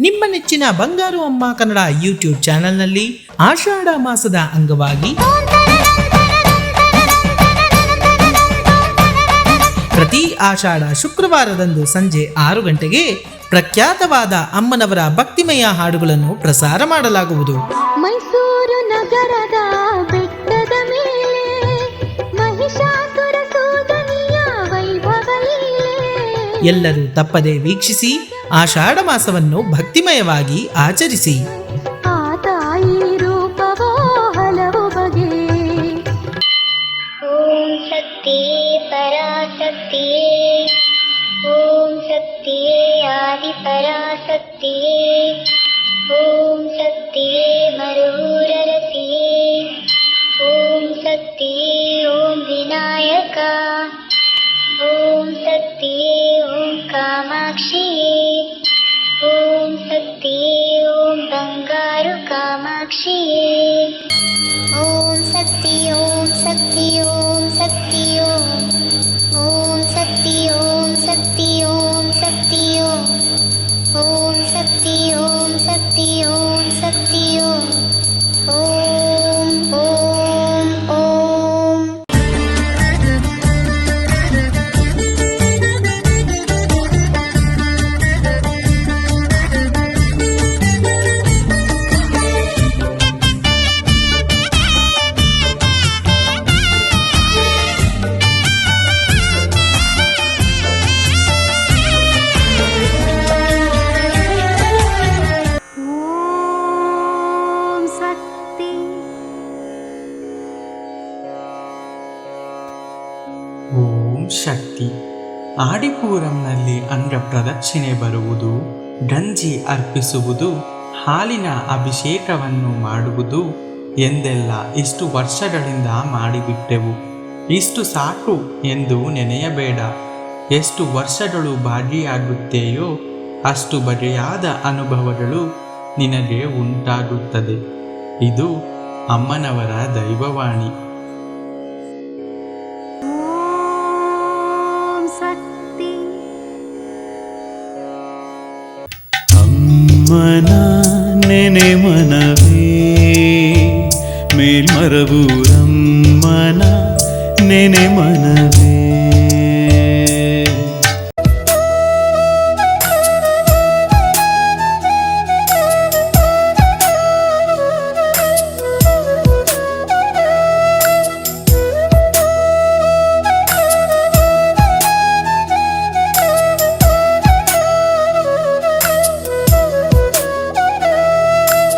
ನಿಮ್ಮ ನೆಚ್ಚಿನ ಬಂಗಾರು ಅಮ್ಮ ಕನ್ನಡ ಯೂಟ್ಯೂಬ್ ಚಾನೆಲ್ನಲ್ಲಿ ಆಷಾಢ ಮಾಸದ ಅಂಗವಾಗಿ ಪ್ರತಿ ಆಷಾಢ ಶುಕ್ರವಾರದಂದು ಸಂಜೆ ಆರು ಗಂಟೆಗೆ ಪ್ರಖ್ಯಾತವಾದ ಅಮ್ಮನವರ ಭಕ್ತಿಮಯ ಹಾಡುಗಳನ್ನು ಪ್ರಸಾರ ಮಾಡಲಾಗುವುದು. ಮೈಸೂರು ನಗರದ ಎಲ್ಲರೂ ತಪ್ಪದೆ ವೀಕ್ಷಿಸಿ ಆಷಾಢ ಮಾಸವನ್ನು ಭಕ್ತಿಮಯವಾಗಿ ಆಚರಿಸಿ. ಆ ತಾಯಿ ಓಂ ಶಕ್ತಿಯೇ ಬಂಗಾರು ಕಾಮಾಕ್ಷಿಯೇ ಓಂ ಶಕ್ತಿ ಓಂ ಶಕ್ತಿ ಓಂ ಶಕ್ತಿ. ಆಡಿಪೂರಂನಲ್ಲಿ ಅಂಗ ಪ್ರದಕ್ಷಿಣೆ ಬರುವುದು ಗಂಜಿ ಅರ್ಪಿಸುವುದು, ಹಾಲಿನ ಅಭಿಷೇಕವನ್ನು ಮಾಡುವುದು ಎಂದೆಲ್ಲ ಇಷ್ಟು ವರ್ಷಗಳಿಂದ ಮಾಡಿಬಿಟ್ಟೆವು. ಇಷ್ಟು ಸಾಕು ಎಂದು ನೆನೆಯಬೇಡ. ಎಷ್ಟು ವರ್ಷಗಳು ಭಾಗಿಯಾಗುತ್ತೆಯೋ ಅಷ್ಟು ಬಗೆಯಾದ ಅನುಭವಗಳು ನಿನಗೆ ಉಂಟಾಗುತ್ತದೆ. ಇದು ಅಮ್ಮನವರ ದೈವವಾಣಿ. ಓಂ ಶಕ್ತಿ. ಅಮ್ಮನ ನೆನೆ ಮನವೇ ಮೇಲ್ಮರವು ಅಮ್ಮನ ನೆನೆ ಮನವೇ.